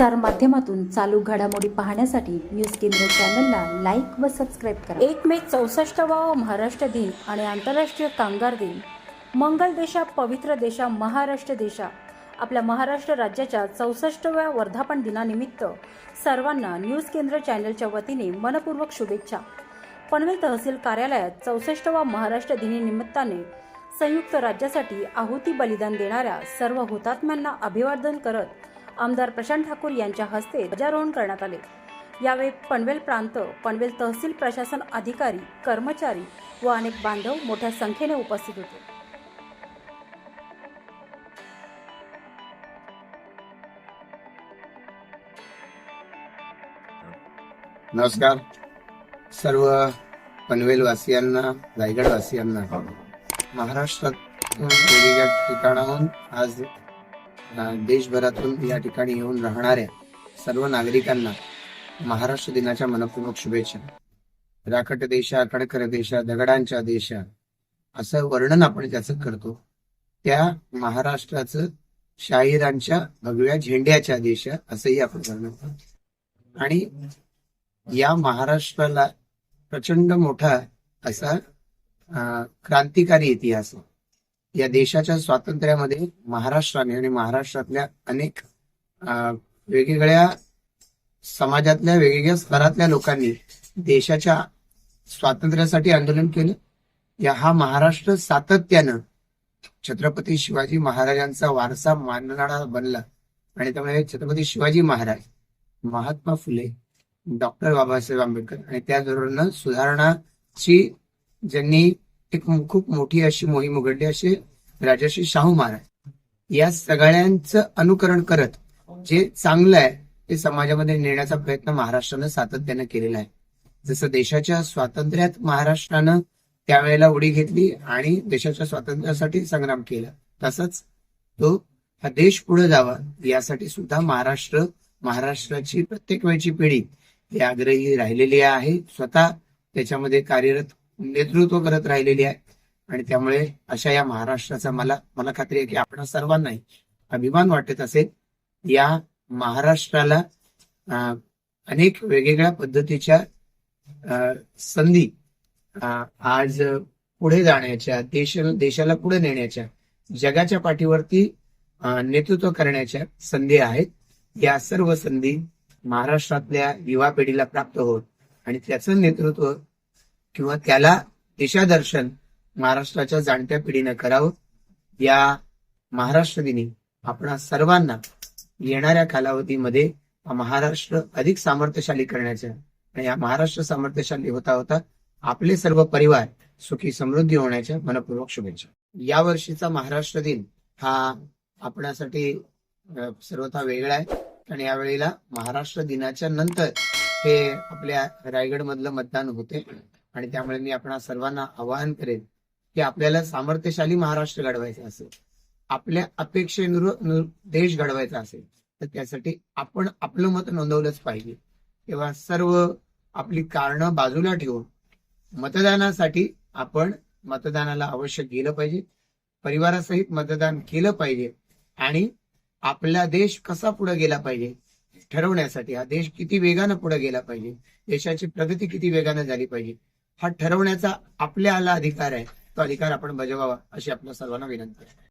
प्रसार माध्यमातून चालू घडामोडी पाहण्यासाठी न्यूज केंद्र चॅनलला लाईक व सबस्क्राईब करा. एक मे चौसष्टवा महाराष्ट्र दिन आणि आंतरराष्ट्रीय कामगार दिन. मंगल देशा पवित्र देशा महाराष्ट्र देशा. आपल्या महाराष्ट्र राज्याच्या चौसष्टव्या वर्धापन दिनानिमित्त सर्वांना न्यूज केंद्र चॅनलच्या वतीने मनपूर्वक शुभेच्छा. पनवेल तहसील कार्यालयात चौसष्टवा महाराष्ट्र दिनानिमित्ताने संयुक्त राज्यासाठी आहुती बलिदान देणाऱ्या सर्व हुतात्म्यांना अभिवादन करत आमदार प्रशांत ठाकूर यांच्या हस्ते ध्वजारोहण करण्यात आले. यावेळी पनवेल प्रांत पनवेल तहसील प्रशासन अधिकारी कर्मचारी व अनेक बांधव मोठ्या संख्येने उपस्थित होते. नमस्कार. सर्व पनवेल रायगडवासियांना महाराष्ट्रात ठिकाणाहून आज देशभरातून या ठिकाणी येऊन राहणाऱ्या सर्व नागरिकांना महाराष्ट्र दिनाच्या मनपूर्वक शुभेच्छा राखट देशा कडकर देशा दगडांच्या देशा असं वर्णन आपण त्याचं करतो त्या महाराष्ट्राचं शाहिरांच्या भगव्या झेंड्याच्या देशा असंही आपण वर्णन करतो आणि या महाराष्ट्राला प्रचंड मोठा असा क्रांतिकारी इतिहास आहे. या देशाच्या स्वातंत्र्यामध्ये महाराष्ट्राने आणि महाराष्ट्रातल्या अनेक अं, वेगवेगळ्या समाजातल्या वेगवेगळ्या स्तरातल्या लोकांनी देशाच्या स्वातंत्र्यासाठी आंदोलन केलं. या हा महाराष्ट्र सातत्यानं छत्रपती शिवाजी महाराजांचा वारसा मानणारा बनला. आणि त्यामुळे छत्रपती शिवाजी महाराज महात्मा फुले डॉक्टर बाबासाहेब आंबेडकर आणि त्याचबरोबर सुधारणाची ज्यांनी एक खूप मोठी अशी मोहीम उघडली असे राजर्षी शाहू महाराज. या सगळ्यांचं अनुकरण करत जे चांगलं आहे ते समाजामध्ये नेण्याचा प्रयत्न महाराष्ट्रानं सातत्यानं केलेला आहे. जसं देशाच्या स्वातंत्र्यात महाराष्ट्रानं त्यावेळेला उडी घेतली आणि देशाच्या स्वातंत्र्यासाठी संग्राम केला तसंच तो हा देश पुढे जावा यासाठी सुद्धा महाराष्ट्र महाराष्ट्राची प्रत्येक वेळची पिढी ही आग्रही राहिलेली आहे. स्वतः त्याच्यामध्ये कार्यरत नेतृत्व करत राहिलेली आहे. आणि त्यामुळे अशा या महाराष्ट्राचा मला मला खात्री आहे की आपण सर्वांनाही अभिमान वाटत असेल या महाराष्ट्राला अनेक वेगवेगळ्या पद्धतीच्या अं, संधी आज पुढे जाण्याच्या देश देशाला पुढे नेण्याच्या जगाच्या पाठीवरती नेतृत्व करण्याच्या संधी आहेत. या सर्व संधी महाराष्ट्रातल्या युवा पिढीला प्राप्त होत आणि त्याचं नेतृत्व किंवा त्याला दिशादर्शन महाराष्ट्राच्या जाणत्या पिढीनं करावं या महाराष्ट्र दिनी आपण सर्वांना येणाऱ्या कालावधीमध्ये महाराष्ट्र अधिक सामर्थ्यशाली करण्याच्या आणि या महाराष्ट्र सामर्थ्यशाली होता होता आपले सर्व परिवार सुखी समृद्धी होण्याच्या मनपूर्वक शुभेच्छा. या वर्षीचा महाराष्ट्र दिन हा आपणासाठी सर्वथा वेगळा आहे. आणि यावेळेला महाराष्ट्र दिनाच्या नंतर हे आपल्या रायगड मधलं मतदान होते. आणि त्यामुळे मी आपण सर्वांना आवाहन करेन की आपल्याला सामर्थ्यशाली महाराष्ट्र घडवायचा असेल आपल्या अपेक्षेनुर देश घडवायचा असेल तर त्यासाठी आपण आपलं मत नोंदवलंच पाहिजे. तेव्हा सर्व आपली कारणं बाजूला ठेवून मतदानासाठी आपण मतदानाला अवश्य गेलं पाहिजे. परिवारासहित मतदान केलं पाहिजे आणि आपला देश कसा पुढे गेला पाहिजे ठरवण्यासाठी हा देश किती वेगानं पुढे गेला पाहिजे देशाची प्रगती किती वेगानं झाली पाहिजे हा ठरवण्याचा आपल्याला अधिकार आहे. तो अधिकार आपण बजावावा अशी आपल्या सर्वांना विनंती आहे.